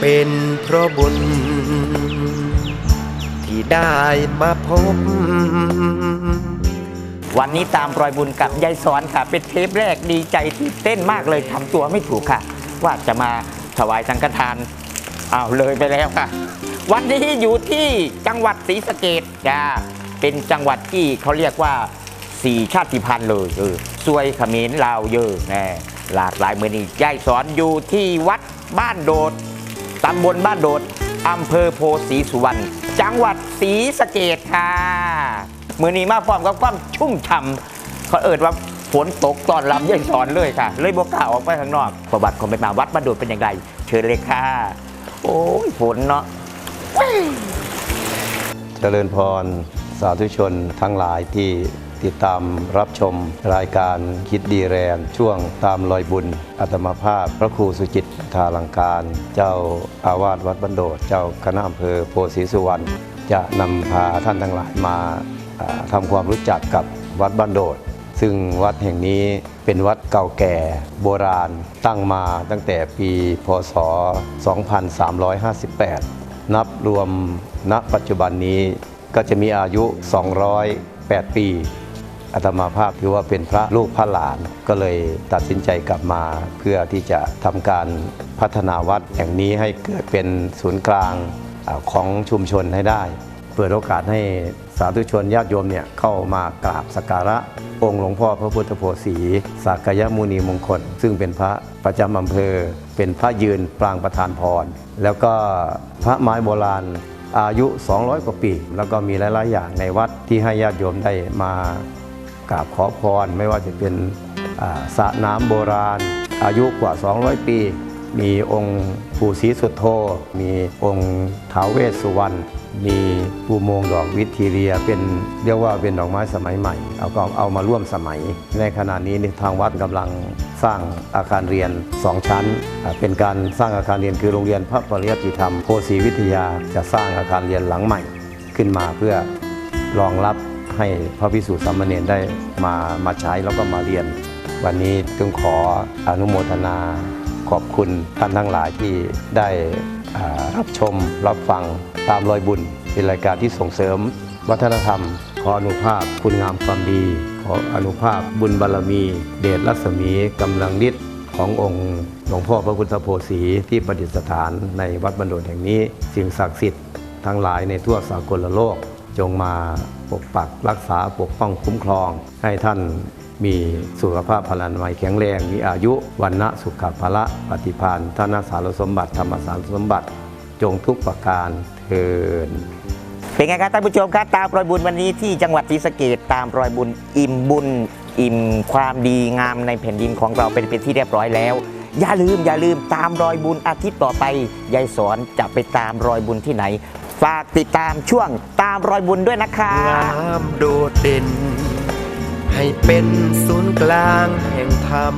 เป็นเพราะบุญ ที่ได้มาพบ วันนี้ตามรอยบุญกับยายสอนค่ะ เป็นเทปแรกดีใจที่เต้นมากเลยทำตัวไม่ถูกค่ะ ว่าจะมาถวายสังฆทานอ้าวเลยไปแล้วค่ะ วันนี้อยู่ที่จังหวัดศรีสะเกดจ้าเป็นจังหวัดที่เขาเรียกว่าสี่ชาติพันธุ์เลยเออซวยเขมรลาวเยอะแน่หลากหลายเมือนี้ยายสอนอยู่ที่วัดบ้านโดด ตำบลบ้านโดดอำเภอโพธิ์ศรีสุวรรณจังหวัดศรีสะเกดค่ะมือนี้มาพร้อมกับความชุ่มฉ่ำเขาเอิดว่าฝนตกตอนลำยังสอนเลยค่ะ เลยบอกกล้าออกไปข้างนอก ประวัติของไปมาวัดบ้านโดดเป็นอย่างไร เชิญเลยค่ะ โอ้ยฝนเนาะเจริญพรสาธุชนทั้งหลายที่ ติดตามรับชมรายการคิดดีแรนช่วงตามรอยบุญอัตมาภาพ พระครูสุจิตทาลังการ เจ้าอาวาสวัดบันโดด เจ้าคณะอำเภอโพธิศรีสุวรรณจะนำพาท่านทั้งหลายมาอ่าทำความรู้จักกับวัดบันโดด ซึ่งวัดแห่งนี้เป็นวัดเก่าแก่โบราณตั้งมาตั้งแต่ปีพศ 2358 นับรวมณปัจจุบันนี้ก็จะมีอายุ 208 ปี อาตมาภาพถือว่าเป็นพระลูกพระหลานก็เลยตัดสินใจกลับมา เพื่อที่จะทำการพัฒนาวัดแห่งนี้ให้เกิดเป็นศูนย์กลางของชุมชนให้ได้ เปิดโอกาสให้สาธุชนญาติโยมเนี่ยเข้ามากราบสักการะองค์หลวงพ่อพระพุทธโพธิ์ศรีสักยมุนีมงคล ซึ่งเป็นพระประจำอำเภอ เป็นพระยืนปรางประธานพร แล้วก็พระไม้โบราณอายุ 200 กว่าปี แล้วก็มีหลาย ๆ อย่างในวัดที่ให้ญาติโยมได้มา กราบขอพร ไม่ว่าจะเป็นสระน้ำโบราณ อายุกว่า 200 ปี มีองค์ปู่ศรีสุโธ มีองค์ท้าวเวสสุวรรณ มีอุโมงดอกวิทีเรีย เป็นเรียกว่าเป็นดอกไม้สมัยใหม่ เอาก็เอามาร่วมสมัย ในขณะนี้นี่ทางวัดกำลังสร้างอาคารเรียน 2 ชั้น เป็นการสร้างอาคารเรียนคือโรงเรียนพระปริยัติธรรมโพสีวิทยาจะสร้างอาคารเรียนหลังใหม่ขึ้นมาเพื่อรองรับ ให้พระพิสุสามเณรได้มามาใช้แล้วก็มาเรียน วันนี้จึงขออนุโมทนาขอบคุณท่านทั้งหลายที่ได้รับชมรับฟังตามรอยบุญเป็นรายการที่ส่งเสริม วัฒนธรรม ขออนุภาพคุณงามความดี ขออนุภาพบุญบารมี เดชรัศมีกำลังฤทธิ์ขององค์หลวงพ่อพระพุทธโพธิ์ศรีที่ประดิษฐานในวัดบรรดดแห่งนี้ สิ่งศักดิ์สิทธิ์ทั้งหลายในทั่วสากลโลก จงมาปกปักรักษาปกป้องคุ้มครอง ให้ท่านมีสุขภาพพลานามัยแข็งแรง มีอายุวันนะสุขภละปฏิพานท่านสารสมบัติ ธรรมสารสมบัติ จงทุกประการเทินเป็นไงครับท่านผู้ชมครับตามรอยบุญวันนี้ที่จังหวัดศรีสะเกดตามรอยบุญอิ่มบุญ อิ่มความดีงามในแผ่นดินของเราเป็นเป็นที่เรียบร้อยแล้วอย่าลืมอย่าลืมตามรอยบุญอาทิตย์ต่อไปยายสอนจะไปตามรอยบุญที่ไหน ฝากติดตามช่วงตามรอยบุญด้วยนะคะงามโดดเด่น ให้เป็นศูนย์กลางแห่งธรรม